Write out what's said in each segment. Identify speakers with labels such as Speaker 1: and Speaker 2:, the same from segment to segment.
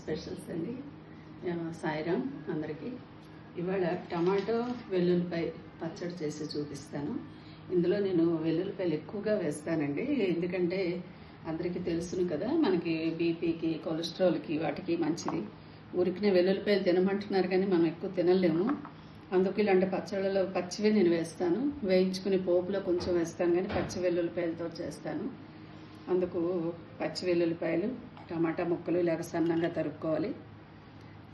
Speaker 1: Specials అండి. సాయిరామ్ అందరికీ. ఇవాళ టమాటో వెల్లుల్లిపాయ పచ్చడి చేసి చూపిస్తాను. ఇందులో నేను వెల్లుల్లిపాయలు ఎక్కువగా వేస్తానండి. ఎందుకంటే అందరికీ తెలుసును కదా మనకి బీపీకి కొలెస్ట్రాల్కి వాటికి మంచిది. ఉరికిన వెల్లుల్లిపాయలు తినమంటున్నారు కానీ మనం ఎక్కువ తినలేము. అందుకు ఇలాంటి పచ్చళ్ళలో పచ్చివే నేను వేస్తాను. వేయించుకుని పోపులో కొంచెం వేస్తాను కానీ పచ్చి వెల్లుల్లిపాయలతో చేస్తాను. అందుకు పచ్చి వెల్లుల్లిపాయలు టమాటా ముక్కలు ఇలాగ సన్నంగా తరుక్కోవాలి.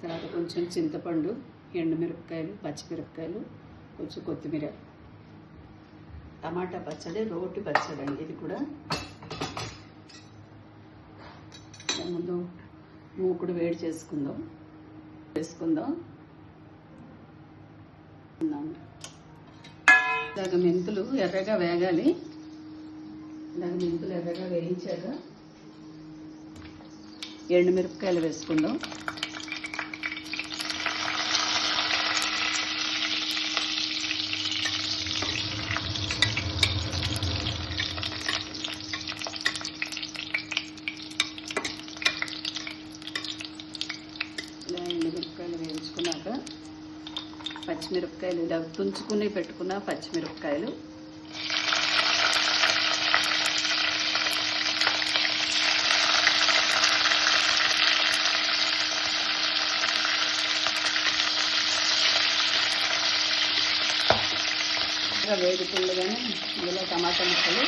Speaker 1: తర్వాత కొంచెం చింతపండు ఎండుమిరపకాయలు పచ్చిమిరపకాయలు కొంచెం కొత్తిమీర. టమాటా పచ్చడి రోటి పచ్చడి అండి ఇది కూడా. ముందు మూకుడు వేడి చేసుకుందాం. వేసుకుందాం. ఇలాగ మెంతులు ఎర్రగా వేగాలి. ఇలాగ మెంతులు ఎర్రగా వేయించాక ఎండుమిరపకాయలు వేసుకుందాం. ఇలా ఎండుమిరపకాయలు వేయించుకున్నాక పచ్చిమిరపకాయలు ఇలా తుంచుకుని పెట్టుకున్న పచ్చిమిరపకాయలు ఇలా వేగుతుండగానే ఇందులో టమాటా ముక్కలు.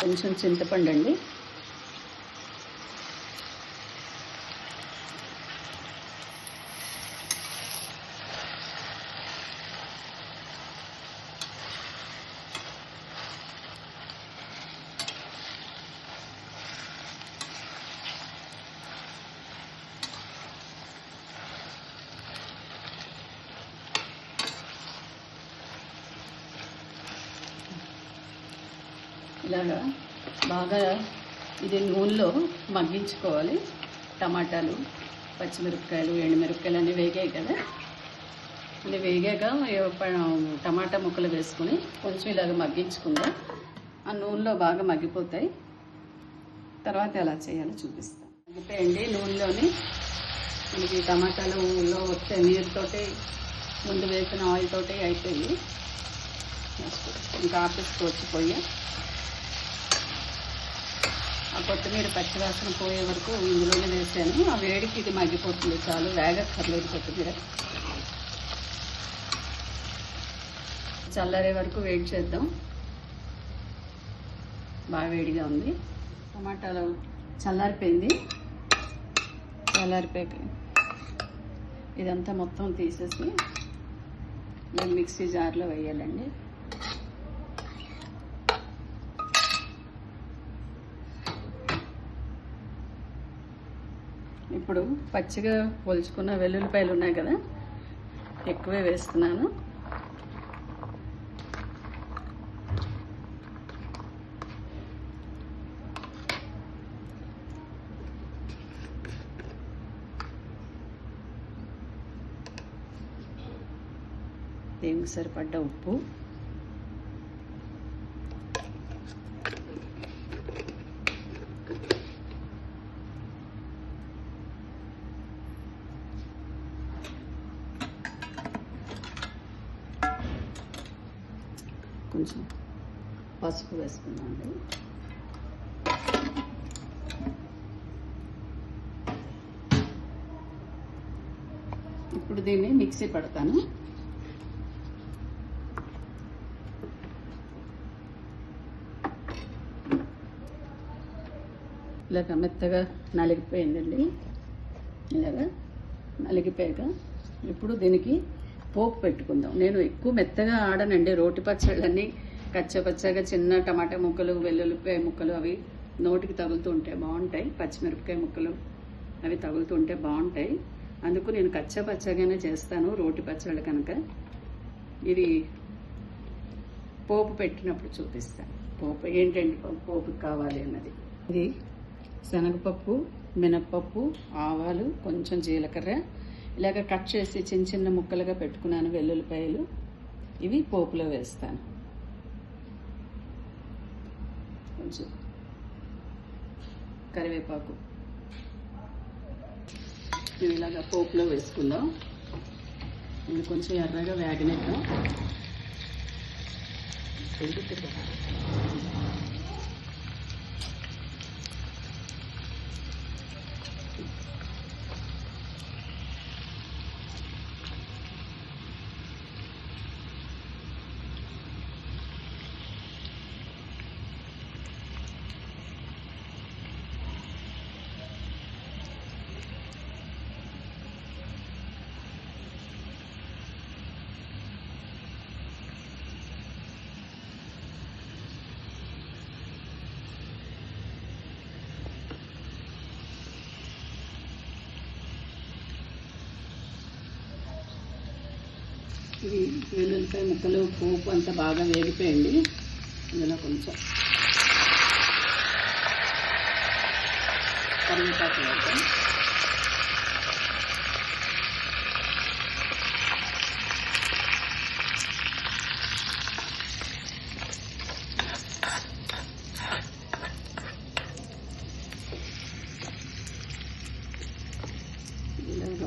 Speaker 1: కొంచెం చింతపండు అండి. ఇలాగా బాగా ఇది నూనెలో మగ్గించుకోవాలి. టమాటాలు పచ్చిమిరపకాయలు ఎండుమిరపకాయలు అన్నీ వేగాయి కదా. అన్నీ వేగాక టమాటా ముక్కలు వేసుకొని కొంచెం ఇలాగ మగ్గించుకుందాం. ఆ నూనెలో బాగా మగ్గిపోతాయి. తర్వాత ఎలా చేయాలో చూపిస్తాను మగ్గిపోయండి నూనెలోని. మనకి టమాటాలలో వచ్చే నీరుతోటి ముందు వేసిన ఆయిల్ తోటి అయిపోయి. ఇంకా ఆపేసుకోవచ్చు పొయ్యి. కొత్తిమీర పచ్చివాసన పోయే వరకు ఇందులోనే వేసాను. ఆ వేడికి ఇది మగ్గిపోతుంది. చాలు వేగక్కర్లేదు కొత్తిమీర. చల్లరే వరకు వేడి చేద్దాం. బాగా వేడిగా ఉంది. టమాటాలు చల్లారిపోయింది. చల్లారిపోయాక ఇదంతా మొత్తం తీసేసి మిక్సీ జార్లో వేయాలండి. ఇప్పుడు పచ్చిగా ఒలుచుకున్న వెల్లుల్లిపాయలు ఉన్నాయి కదా ఎక్కువే వేస్తున్నాను. దీనికి సరిపడ్డ ఉప్పు? కొంచెం పసుపు వేసుకున్నాండి ఇప్పుడు దీన్ని మిక్సీ పెడతాను. ఇలాగ మెత్తగా నలిగిపోయిందండి. ఇలాగా నలిగిపోయాక ఇప్పుడు దీనికి పోపు పెట్టుకుందాం. నేను ఎక్కువ మెత్తగా ఆడనండి. రోటి పచ్చళ్ళన్నీ కచ్చపచ్చగా చిన్న టమాటా ముక్కలు వెల్లుల్లిపాయ ముక్కలు అవి నోటికి తగులుతూ ఉంటే బాగుంటాయి. పచ్చిమిరపకాయ ముక్కలు అవి తగులుతూ ఉంటే బాగుంటాయి. అందుకు నేను కచ్చా పచ్చగానే చేస్తాను రోటి పచ్చళ్ళు కనుక. ఇది పోపు పెట్టినప్పుడు చూపిస్తాను. పోపు ఏంటండి పోపు- పోపుకి కావాలి అన్నది? ఇది శనగపప్పు మినప్పప్పు ఆవాలు కొంచెం జీలకర్ర ఇలాగ కట్ చేసి చిన్న చిన్న ముక్కలుగా పెట్టుకున్నాను వెల్లుల్లిపాయలు. ఇవి పోపులో వేస్తాను. కొంచెం కరివేపాకు. ఇవి ఇలాగ పోపులో వేసుకుందాం. ఇది కొంచెం ఎర్రగా వేగనిద్దాం. ఇవి వెల్లుల్లిపాయ ముక్కలు పోపు అంతా బాగా వేగిపోయండి ఇందులో కొంచెం కరివేపాకు వేద్దాం.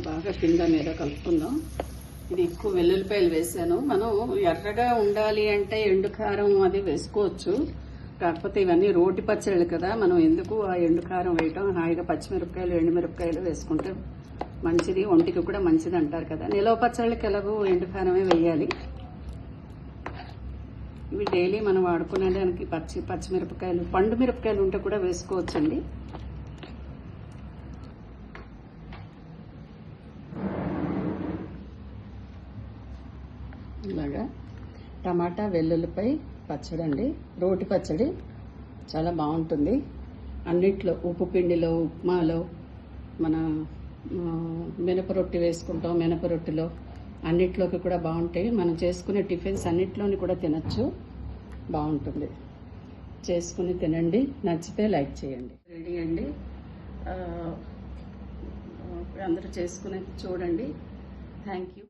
Speaker 1: బాగా కింద మీద కలుపుకుందాం. ఇది ఎక్కువ వెల్లుల్లిపాయలు వేసాను మనం ఎర్రగా ఉండాలి అంటే ఎండు కారం అది వేసుకోవచ్చు. కాకపోతే ఇవన్నీ రోటి పచ్చళ్ళు కదా మనం ఎందుకు ఆ ఎండు కారం వేయటం? హాయిగా పచ్చిమిరపకాయలు ఎండుమిరపకాయలు వేసుకుంటే మంచిది. ఒంటికి కూడా మంచిది అంటారు కదా. నిలవ పచ్చళ్ళకి ఎలాగో ఎండు కారమే వేయాలి. ఇవి డైలీ మనం వాడుకునే దానికి పచ్చి పచ్చిమిరపకాయలు పండు మిరపకాయలు ఉంటే కూడా వేసుకోవచ్చండి ఇలాగా టమాటా వెల్లుల్లిపై పచ్చడి అండి. రోటి పచ్చడి చాలా బాగుంటుంది. అన్నిట్లో ఉప్పు పిండిలో ఉప్మాలో మన మినప రొట్టె వేసుకుంటాం మినప రొట్టెలో. అన్నిట్లోకి కూడా బాగుంటాయి. మనం చేసుకునే టిఫిన్స్ అన్నిట్లోని కూడా తినచ్చు. బాగుంటుంది. చేసుకుని తినండి. నచ్చితే లైక్ చేయండి. రెడీ అండి. అందరూ చేసుకుని చూడండి. Thank you.